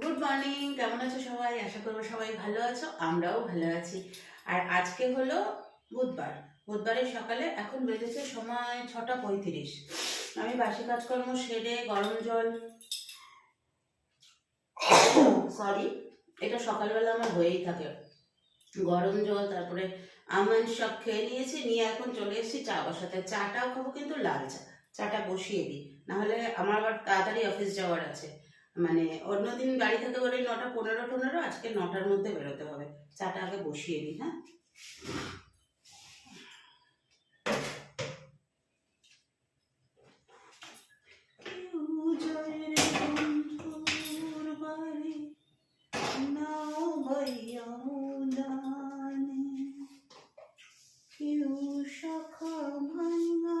Good morning কেমন আছো সবাই? আশা করব সবাই ভালো আছো, আমরাও ভালো আছি। আর আজকে হলো বুধবার। বুধবারের সকালে এখন বেজেছে সময় ছটা পঁয়ত্রিশ। আমি বাসি কাজকর্ম সেরে গরম জল সরি এটা সকালবেলা আমার হয়েই থাকে। গরম জল, তারপরে আমন্ড সব খেয়ে নিয়েছি, নিয়ে এখন চলে এসেছি চা বসাতে। চাটাও খাব কিন্তু লাল চা। চাটা বসিয়ে দিই। নাহলে আমার আবার তাড়াতাড়ি অফিস যাওয়ার আছে। মানে অন্যদিন গাড়ি থেকে বেরোই নটা পনেরো টনেরো আজকে নটার মধ্যে বেরোতে হবে। চাটা আগে বসিয়ে দিই হ্যাঁ? শাখা ভাঙা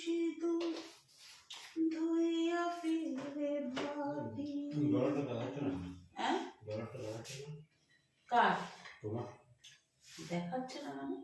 সিঁদুর ধুইয়া ফিরে ভাবি গলাটা দেখাচ্ছে না হ্যাঁ? কার? দেখাচ্ছে না মানে?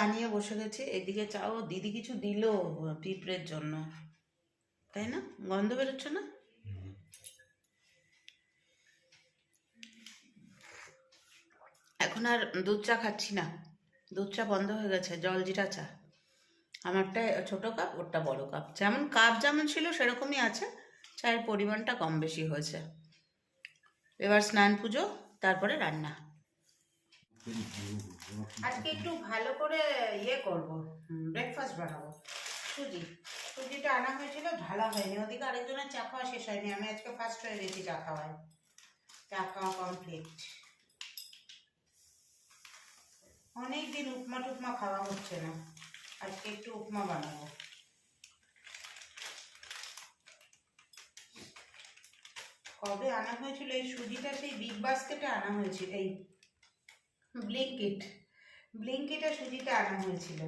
চা নিয়ে বসে গেছি। এদিকে চাও, দিদি কিছু দিল পিঁপড়ের জন্য। তাই না? গন্ধ বেরোচ্ছে না? এখন আর দুধ চা খাচ্ছি না। দুধ চা বন্ধ হয়ে গেছে জল জিরা চা। আমারটা ছোট কাপ, ওরটা বড় কাপ। যেমন কাপ যেমন ছিল, সেরকমই আছে। চায়ের পরিমাণটা কম বেশি হয়েছে। এবার স্নান পুজো, তারপরে রান্না। আজকে একটু ভালো করে ইয়ে করব ব্রেকফাস্ট বানাবো। সুজি। সুজিটা আনা হয়েছিল, ঢালা হয়নি। ওদিকে আরেকজনের চা খাওয়া শেষ হয়নি। আমি আজকে ফার্স্ট হয়ে গেছি চা খাওয়ায়। চা খাওয়া কমপ্লিট অনেক দিন উপমা টুকমা খাওয়া হচ্ছে না। আজকে একটু উপমা বানাবো। কবে আনা হয়েছিল? এই সুজিটা, সেই বিগ বাস্কেটে আনা হয়েছিল। এই ব্লিঙ্কিট। ব্লিঙ্কিটে সুজিটা আনা হয়েছিল।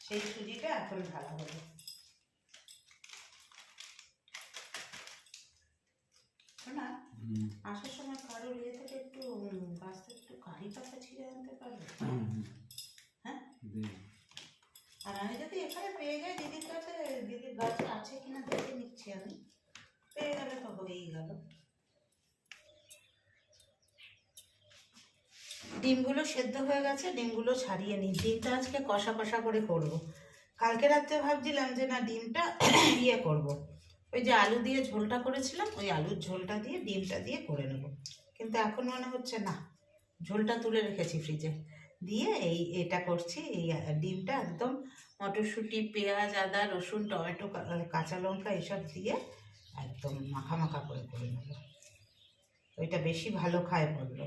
সেই সুজিটা এখন ভালো হলো। শোনা আসার সময় কারোর ইয়ে থেকে একটু উম, গাছ থেকে একটু কারি পাতা ছিঁড়ে আনতে পারবে? হ্যাঁ? আর আমি যদি এখানে পেয়ে যাই দিদির কাছে দিদির গাছে আছে কিনা দেখে নিচ্ছি আমি। পেয়ে গেলে তো হয়েই গেল। ডিমগুলো সেদ্ধ হয়ে গেছে, ডিমগুলো ছাড়িয়ে নিই। ডিমটা আজকে কষা কষা করে করব। কালকে রাত্রে ভাবছিলাম যে না, ডিমটা ইয়ে করব। ওই যে আলু দিয়ে ঝোলটা করেছিলাম, ওই আলুর ঝোলটা দিয়ে, ডিমটা দিয়ে করে নেব। কিন্তু এখন মনে হচ্ছে না, ঝোলটা তুলে রেখেছি ফ্রিজে। দিয়ে এই এটা করছি, এই ডিমটা একদম মটরশুঁটি, পেঁয়াজ, আদা, রসুন, টমেটো কাঁচা লঙ্কা এসব দিয়ে একদম মাখা মাখা করে করে নেব। ওইটা বেশি ভালো খায় বলল।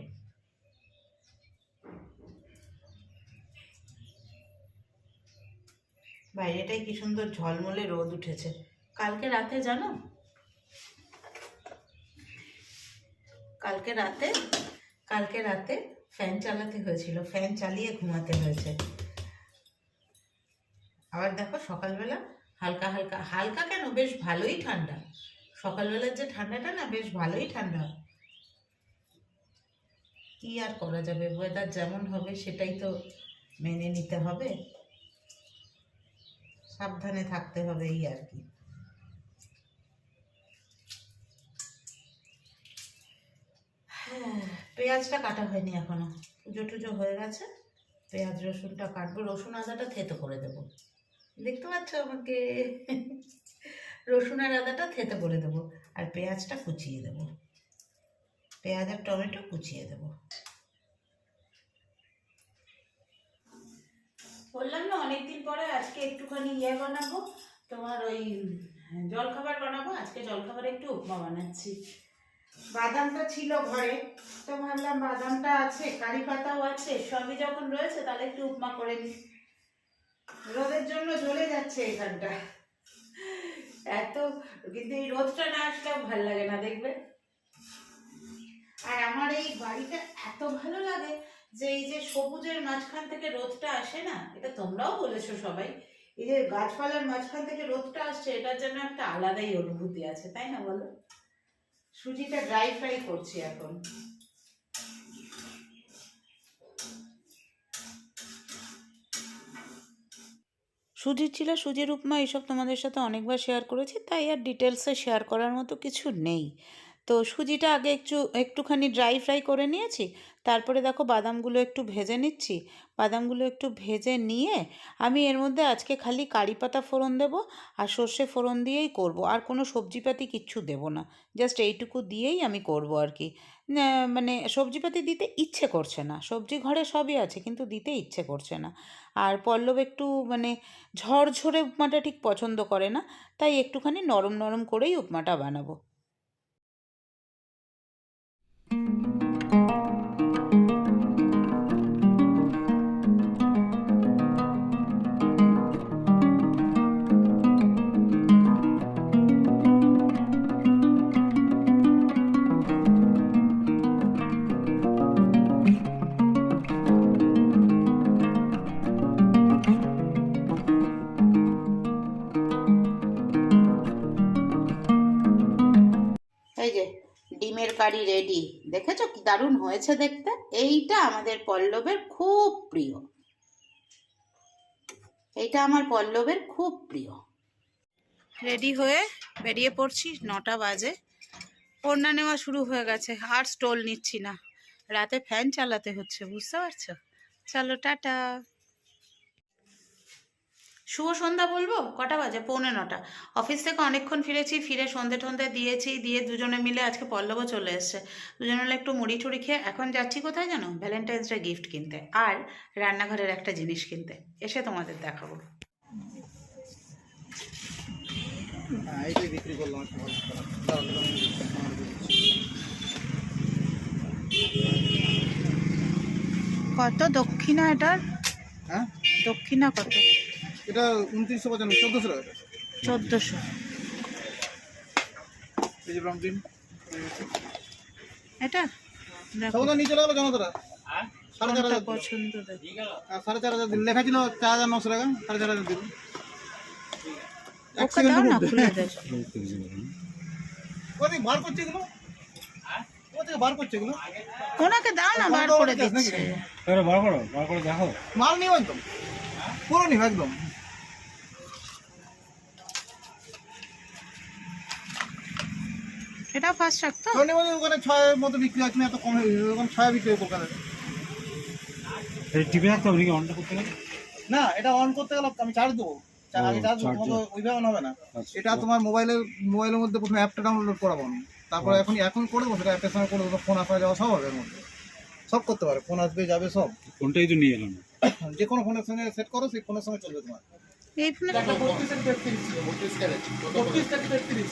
বাইরেটাই কি সুন্দর ঝলমলে রোদ উঠেছে। কালকে রাতে জানো? কালকে রাতে কালকে রাতে ফ্যান চালাতে হয়েছিল, ফ্যান চালিয়ে ঘুমাতে হয়েছে। আবার দেখো সকালবেলা হালকা হালকা হালকা কেন? বেশ ভালোই ঠান্ডা। সকালবেলার যে ঠান্ডাটা না, বেশ ভালোই ঠান্ডা। কি আর করা যাবে? ওয়েদার যেমন হবে, সেটাই তো মেনে নিতে হবে। সাবধানে থাকতে হবে এই আর কি। পেঁয়াজটা কাটা হয়নি এখনও। পুজো টুজো হয়ে গেছে। পেঁয়াজ, রসুনটা কাটবো। রসুন আদাটা থেতো করে দেবো। দেখতে পাচ্ছ আমাকে? রসুন আর আদাটা থেতো করে দেবো। আর পেঁয়াজটা কুচিয়ে দেবো। পেঁয়াজ আর টমেটো কুচিয়ে দেবো। বললাম না, অনেকদিন পরে আজকে একটুখানি ইয়ে বানাবো। তোমার ওই জলখাবার বানাবো। আজকে জলখাবারে একটু উপমা বানাচ্ছি। বাদামটা ছিল ঘরে, তো ভাবলাম বাদামটা আছে, কারি পাতাও আছে, সবই যখন রয়েছে তাহলে একটু উপমা করে নিই। রোদের জন্য জ্বলে যাচ্ছে এখানটা। এত, কিন্তু এই রোদটা না আসলেও ভালো লাগে না, দেখবে? আর আমার এই বাড়িটা এত ভালো লাগে যে এই যে সবুজের মাঝখান থেকে রোদটা আসে না, এটা তোমরাও বলেছ সবাই, এই যে গাছপালার মাঝখান থেকে রোদটা আসছে, এটার জন্য একটা আলাদাই অনুভূতি আছে, তাই না বলো? সুজিটা ড্রাই ফ্রাই করছি এখন। সুজির চিলা সুজির উপমা এইসব তোমাদের সাথে অনেকবার শেয়ার করেছি, তাই আর ডিটেলসে শেয়ার করার মতো কিছু নেই। তো সুজিটা আগে একটু, একটুখানি ড্রাই ফ্রাই করে নিয়েছি। তারপরে দেখো বাদামগুলো একটু ভেজে নিচ্ছি। বাদামগুলো একটু ভেজে নিয়ে আমি এর মধ্যে আজকে খালি কারি পাতা ফোড়ন দেবো আর সর্ষে ফোড়ন দিয়েই করব। আর কোনো সবজিপাতি কিচ্ছু দেবো না। জাস্ট এইটুকু দিয়েই আমি করব আর কি। মানে সবজিপাতি দিতে ইচ্ছে করছে না। সবজি ঘরে সবই আছে, কিন্তু দিতে ইচ্ছে করছে না। আর পল্লব একটু মানে ঝরঝরে উপমাটা ঠিক পছন্দ করে না। তাই একটুখানি নরম নরম করেই উপমাটা বানাবো। এই যে, ডিমের কারি রেডি দেখেছ কি দারুণ হয়েছে দেখতে? এইটা আমাদের পল্লবের খুব প্রিয়। এইটা আমার পল্লবের খুব প্রিয়। রেডি হয়ে বেরিয়ে পড়ছি নটা বাজে। ওড়না নেওয়া শুরু হয়ে গেছে, আর স্টোল নিচ্ছি না। রাতে ফ্যান চালাতে হচ্ছে, বুঝতে পারছ? চলো, টাটা। শুভ সন্ধ্যা বলব? কটা বাজে? পৌনে নটা। অফিস থেকে অনেকক্ষণ ফিরেছি ফিরে সন্ধে টন্ধে দিয়েছি দিয়ে দুজনে মিলে আজকে পল্লবও চলে এসছে। দুজনে মিলে একটু মুড়ি টুড়ি খেয়ে এখন যাচ্ছি কোথায় জানো? ভ্যালেন্টাইন্স ডে গিফট কিনতে আর রান্নাঘরের একটা জিনিস কিনতে। এসে তোমাদের দেখাবো। হ্যাঁ বিক্রি করলাম। কত দক্ষিণা এটার? হ্যাঁ? দক্ষিণা কত? এটা উনত্রিশশো পঁচানব্বই চোদ্দোশো টাকা। চোদ্দোশো। এই যে ব্রাউন ডিম এটা? দেখো, নিচে লাগল জানো তোরা সাড়ে চার হাজার। পছন্দ সাড়ে চার হাজার দিল লেখা ছিল চার হাজার নশো টাকা সাড়ে চার হাজার দিল এক সেকেন্ড না খুলে কোথায় বার করছে এগুলো? কোথায় বার করছে এগুলো? ওনাকে দাও না বার করে দিচ্ছে। বার করো বার করে দেখো। মাল নিও একদম। পুরো নিও একদম। এটা ফার্স্ট রাখতো ধন্যবাদ ওখানে ছয়ের মতো বিক্রি হচ্ছে না এত কম ওখানে ছয় বিক্রি হয় কলকাতায়। টিভি থাকতে হবে অনটা করতে গেলে? না এটা অন করতে গেলে আমি চার্জ দেবো। চা- আগে চার্জ দেবো ওইভাবে হবে না। আচ্ছা। এটা তোমার মোবাইলের মোবাইলের মধ্যে প্রথমে অ্যাপটা ডাউনলোড করাবো তারপরে এখন এখন করে দেবো সেটা অ্যাপের সঙ্গে করে দেবো ফোন আসা যাওয়া সব হবে এর মধ্যে। সব করতে পারে ফোন আসবে যাবে সব। কোনটাই তো নিয়ে এলাম। যে কোনো ফোনের সঙ্গে সেট করো সেই ফোনের সঙ্গে চলবে তোমার। এই ফোনে বত্রিশ আর তেত্রিশ বত্রিশ তেত্রিশ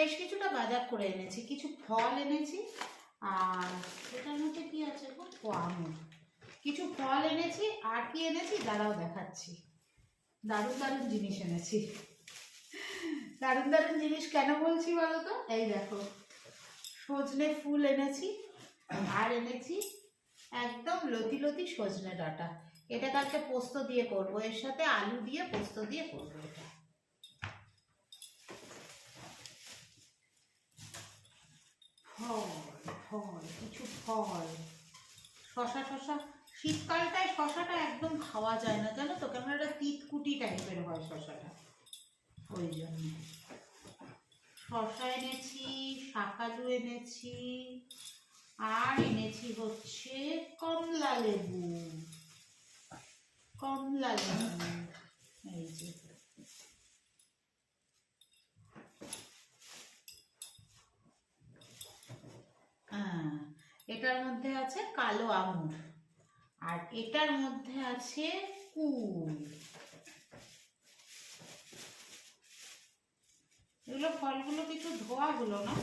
বেশ কিছুটা বাজার করে এনেছি, কিছু ফল এনেছি, আর এটার মধ্যে কি আছে গো? কিছু ফল এনেছি, আর কি এনেছি? দাঁড়াও দেখাচ্ছি। দারুণ দারুণ জিনিস এনেছি। দারুণ দারুণ জিনিস কেন বলছি বলো তো? এই দেখো, সজনে ফুল এনেছি, আর এনেছি একদম লতি লতি সজনে ডাঁটা। এটা কালকে পোস্ত দিয়ে করব, এর সাথে আলু দিয়ে পোস্ত দিয়ে করব এটা। ফল ফল কিছু ফল শশা শশা, শীতকালটায় শশাটা একদম খাওয়া যায় না, জানো তো? কেমন একটা তিতকুটি টাইপের হয় শশাটা। ওই জন্য। শশা এনেছি শাকালু এনেছি, আর এনেছি হচ্ছে কমলা লেবু। কমলা লেবু এই যে হ্যাঁ, এটার মধ্যে আছে কালো আঙুর। আর এটার মধ্যে আছে কুল। এগুলো ফলগুলো কিছু ধোয়া হলো না?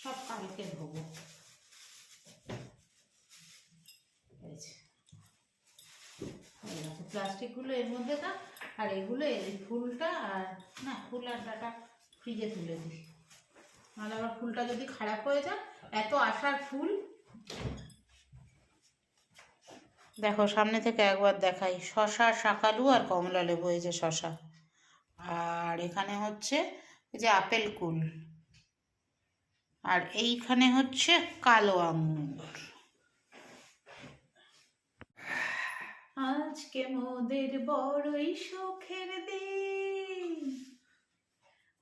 সব কালকে ধোবো। প্লাস্টিকগুলো এর মধ্যে দাও আর এগুলো এই ফুলটা আর, না, ফুল আর ডাটা ফ্রিজে তুলে দিই। নাহলে আবার ফুলটা যদি খারাপ হয়ে যায়, এত আসার ফুল দেখো সামনে থেকে একবার দেখাই। শশা শাকালু আর কমলা লেবু এই যে শশা। আর এখানে হচ্ছে এই যে আপেল কুল। আর এইখানে হচ্ছে কালো আঙুর আজকে মোদের বড়ই সুখের দিন।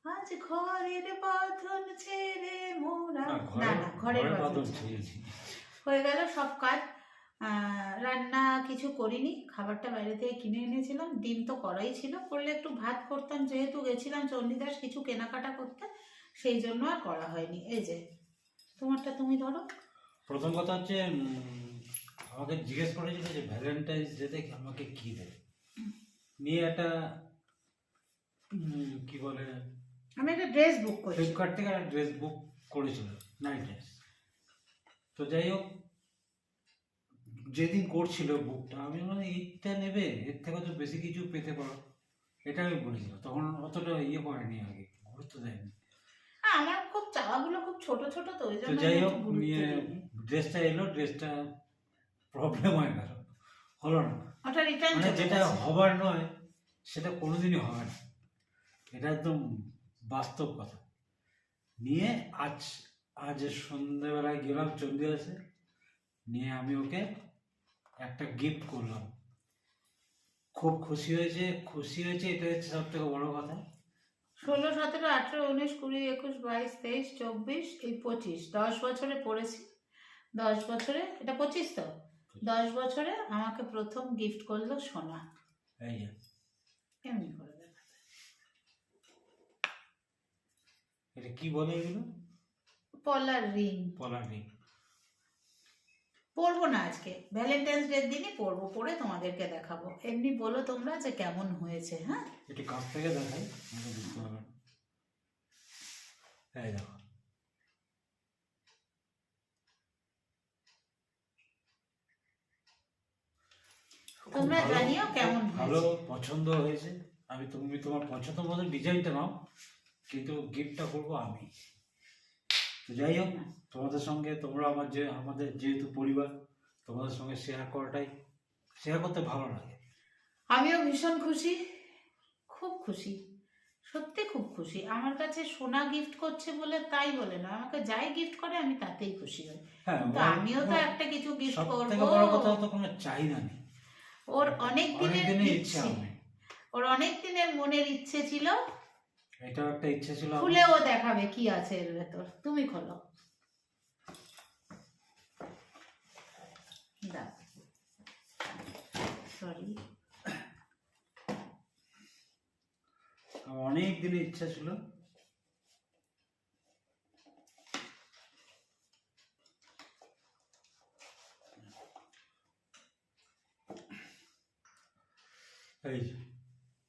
আজ ঘরের বাঁধন ছেড়ে মোরা না না ঘরের বাঁধন হয়ে গেল সব কাজ। রান্না কিছু করিনি খাবারটা বাইরে থেকে কিনে এনেছিলাম ডিম তো করাই ছিল। করলে একটু ভাত করতাম যেহেতু গেছিলাম চণ্ডীদাস কিছু কেনাকাটা করতে সেই জন্য আর করা হয়নি। এই যে তোমারটা তুমি ধরো। প্রথম কথা হচ্ছে আমাকে জিজ্ঞেস করেছিল যে ভ্যালেন্টাইন্স ডেতে আমাকে কি দেবে? নিয়ে একটা কি বলে আমি একটা ড্রেস বুক করছি। ফ্লিপকার্ট থেকে একটা ড্রেস বুক করেছিল নাইট ড্রেস তো যাই হোক যেদিন করছিল বুকটা আমি মানে এইটা নেবে? এর থেকে তো বেশি কিছু পেতে পারো। এটা আমি বলেছিলাম। তখন অতটা ইয়ে করেনি আগে গুরুত্ব দেয়নি। হ্যাঁ, আমার খুব চাওয়াগুলো খুব ছোট ছোট তো ওই জন্য যাই হোক নিয়ে ড্রেসটা এলো ড্রেসটা প্রবলেম হয়ে গেল। হলো না। ওটা রিটার্ন মানে যেটা হবার নয় সেটা কোনোদিনই হবে না। এটা একদম বাস্তব কথা। নিয়ে আজ আজ সন্ধ্যেবেলায় গেলাম চন্ডীদাসে। নিয়ে আমি ওকে একটা গিফট করলাম। খুব খুশি হয়েছে খুশি হয়েছে এটা হচ্ছে সব থেকে বড় কথা। ষোলো সতেরো আঠেরো উনিশ কুড়ি একুশ বাইশ তেইশ চব্বিশ এই পঁচিশ। দশ বছরে পড়েছি। দশ বছরে এটা পঁচিশ তো? দশ বছরে আমাকে প্রথম গিফট করল সোনা। এই যে। এমনি করে এটা কি বলে এগুলো? পলার রিং। পলার ring। পরবো না আজকে। ভ্যালেন্টাইন্স ডের দিনই পরবো পরে তোমাদেরকে দেখাবো। এমনি বলো তোমরা যে কেমন হয়েছে হ্যাঁ? একটু কাছ থেকে দেখাই এই দেখো। তোমরা জানিও কেমন ভালো পছন্দ হয়েছে। আমি তুমি তোমার পছন্দ মতো ডিজাইনটা নাও কিন্তু গিফটটা করব আমি। যাই হোক তোমাদের সঙ্গে তোমরা আমার যে আমাদের যেহেতু পরিবার তোমাদের সঙ্গে শেয়ার করাটাই শেয়ার করতে ভালো লাগে। আমিও ভীষণ খুশি খুব খুশি সত্যি খুব খুশি। আমার কাছে সোনা গিফট করছে বলে তাই বলে না আমাকে যাই গিফট করে আমি তাতেই খুশি হই। হ্যাঁ কিন্তু আমিও তো একটা কিছু গিফট করব। থেকে বড় কথা তো কোনো চাহিদা নেই। ওর অনেক দিনের ইচ্ছে। ওর অনেক দিনের মনের ইচ্ছে ছিল এটাও একটা ইচ্ছে ছিল আমার। খুলে ও দেখাবে কি আছে এর ভেতর। তুমি খোলো। সরি অনেক দিনের ইচ্ছা ছিল। এই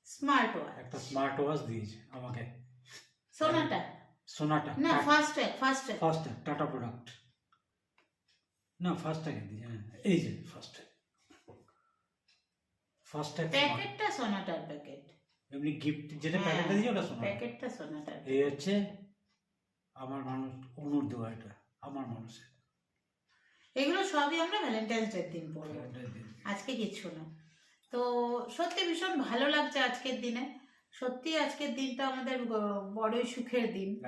স্মার্ট ওয়াচ। একটা স্মার্ট ওয়াচ দিয়েছে আমাকে। সোনাটা। সোনাটা। না first track first track first Tata product না ফার্স্ট দিয়েছে হ্যাঁ এই যে ফার্স্ট ফার্স্ট প্যাকেটটা সোনাটার প্যাকেট। এমনি গিফট যেটা হ্যাঁ, প্যাকেটটা দিয়েছে ওটা সোনা প্যাকেটটা সোনাটার এই হচ্ছে আমার মানুষ অনুর দেওয়া এটা আমার মানুষের। এগুলো সবই আমরা ভ্যালেন্টাইন্স ডের দিন পড়ব। আজকে কিচ্ছু না। তো সত্যি ভীষণ ভালো লাগছে আজকের দিনে। সত্যি আজকের দিনটা আমাদের বড়ই সুখের দিন।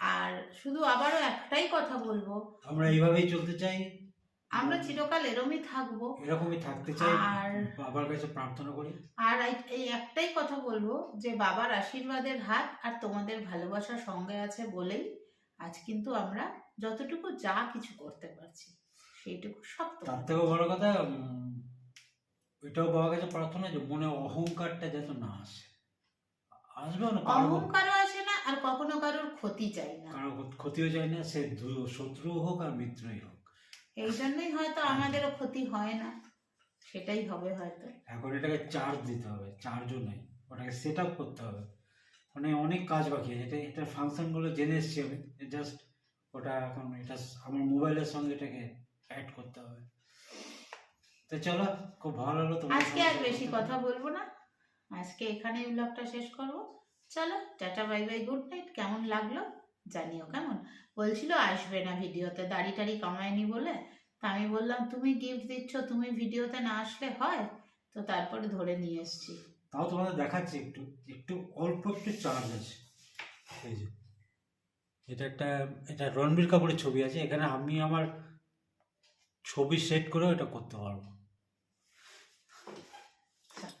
আর শুধু আবারও একটাই কথা বলব। আমরা এইভাবেই চলতে চাই। আমরা চিরকাল এরমই থাকব। এরকমই থাকতে চাই। আর- বাবার কাছে প্রার্থনা করি। আর এই- একটাই কথা বলব যে বাবার আশীর্বাদের হাত আর তোমাদের ভালোবাসা সঙ্গে আছে বলেই আজ কিন্তু আমরা যতটুকু যা কিছু করতে পারছি সেইটুকু সব তার থেকেও বড় কথা এটাও বাবার কাছে প্রার্থনা যে মনে অহংকারটা যাতে না আসে। আসবে না কারও অহংকারও আসে না আর কখনো কারোর ক্ষতি চাই না। কারও ক্ষতিও চায় না সে শত্রু হোক আর মিত্রই হোক। এই জন্যই হয়তো আমাদেরও ক্ষতি হয় না সেটাই হবে হয়তো। এখন এটাকে চার্জ দিতে হবে চার্জও নেই ওটাকে সেট আপ করতে হবে। মানে অনেক কাজ বাকি আছে এটা এটার ফাংশনগুলো জেনে এসেছি আমি জাস্ট ওটা এখন এটা আমার মোবাইলের সঙ্গে এটাকে অ্যাড করতে হবে। তো চলো খুব ভালো হলো তোমার আজকে আর বেশি কথা বলব না। আজকে এখানেই ব্লগটা শেষ করব। চলো tata bye bye good night কেমন লাগল জানিও কেমন? বলছিল আসবে না ভিডিওতে দাড়ি টাড়ি কামায়নি বলে। তা আমি বললাম তুমি গিফট দিচ্ছ তুমি ভিডিওতে না আসলে হয়? তো তারপরে ধরে নিয়ে এসেছি। তাও তোমাদের দেখাচ্ছি একটু একটু অল্প একটু চার্জ আছে। এই যে এটা একটা এটা রণবীর কাপুরের ছবি আছে। এখানে আমি আমার ছবি সেট করেও এটা করতে পারব।